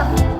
아!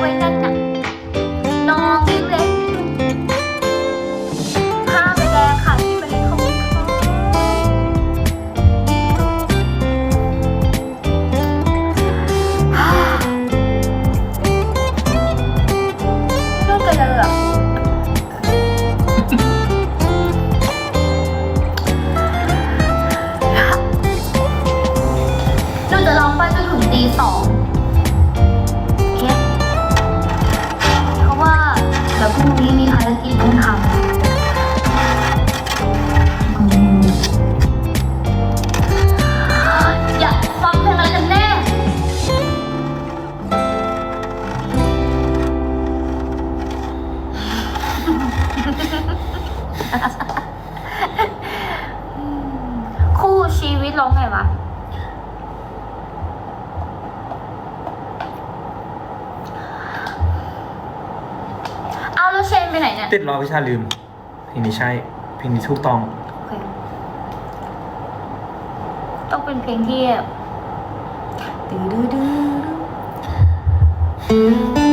为难 คู่ชีวิตร้องไงวะเอาแล้วเชนไปไหนเนี่ยติดรอวิชาลืมเพลงนี้ใช่เพลงนี้ถูกต้อง โอเคต้องเป็นเพลงที่แบบดื้ดื้ดื้อ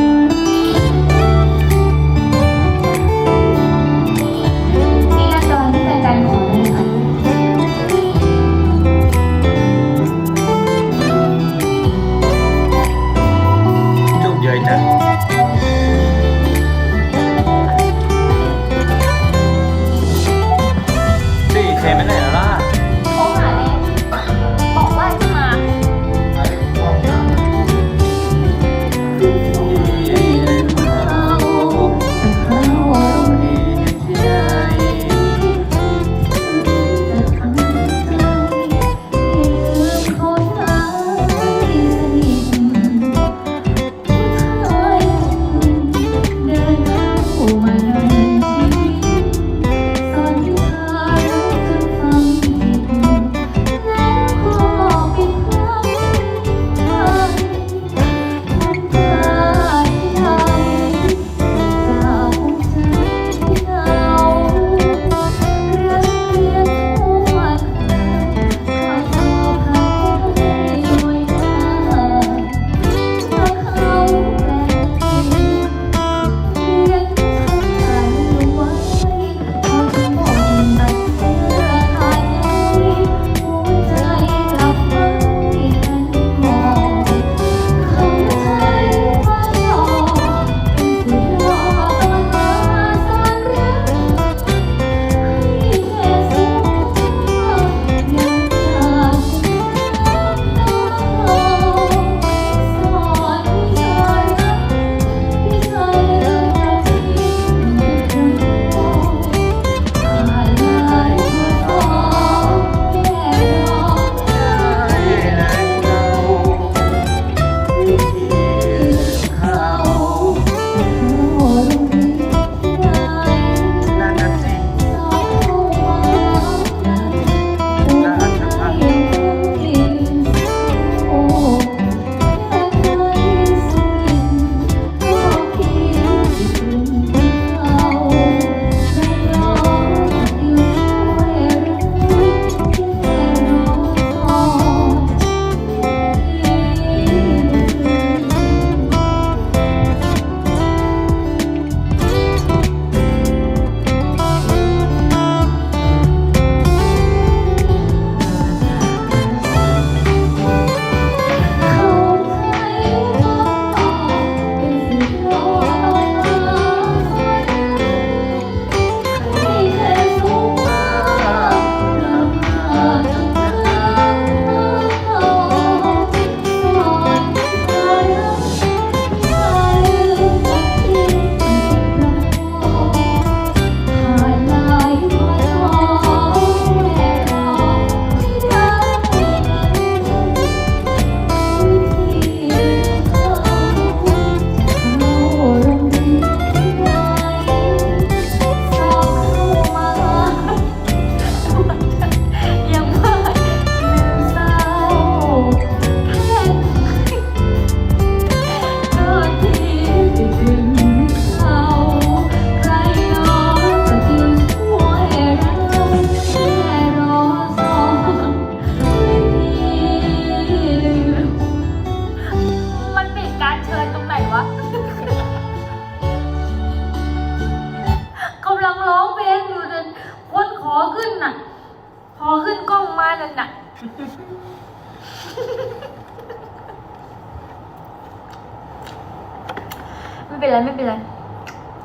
ไรไม่เป็นไร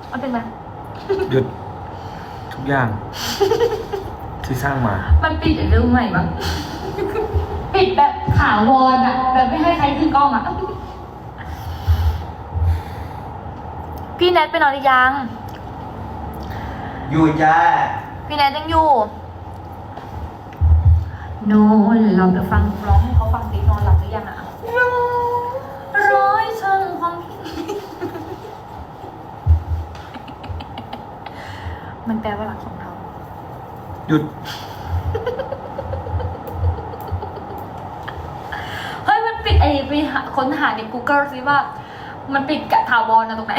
ไม่เป็นไรหยุดทุกอย่าง ที่สร้างมา มันปิดหรือไม่วะปิดแบบถาวรอะแบบไม่ให้ใครขึ้นกล้องอะพี่แนทไปนอนหรือยัง อยู่จ้าพี่แนทยังอยู่ โนนเราไปฟังร้องให้เขาฟังสินอนหลับหรือยังอะ มันแปลว่าหลักของเรา หยุด เฮ้ย มันปิดไอ้ไปหาค้นหาใน Google สิว่า มันปิดกะถาวรนะตรงไหน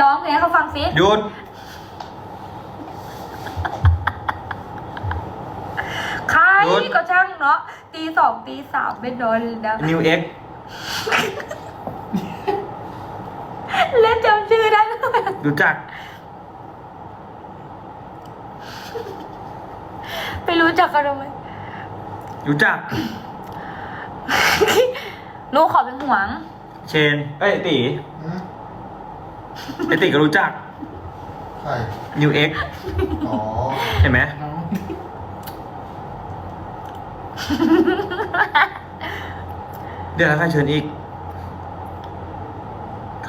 ร้องเพลงให้เขาฟังสิหยุด ใครหยุด ก็ช่างเนาะตีสองตีสามเป็นนอนเลยนะนิว เอ็กเล่นจำชื่อได้ด้วยรู้จัก ไปรู้จักกันทำไมรู้จัก หนูขอเป็นห่วง เชน เอ้ยไอ้ตีฮะไอตีก็รู้จักใครนิวเอ็กอ๋อเห็นไหมเดี๋ยวแล้วใครเชิญอีก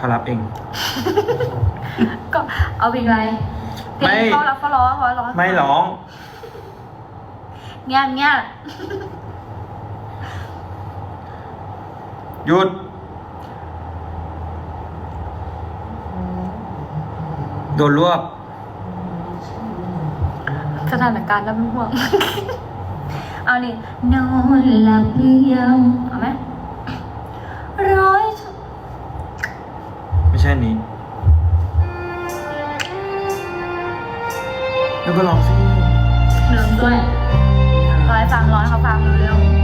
เขารับเอง ก็เอาเพลงอะไรเพลไม่งเขารับเขาร้องเขาร้องไม่ร้อง เงี้ยเงี้ยหยุด โดนรวบ สถานการณ์แล้วเป็นห่วง เอานี่นอนหลับหรือยังเอาไหมร้อย แค่นี้ แล้วก็ลองสิ ลืมด้วยร้อยฟังร้อยเขาฟังรู้เร็ว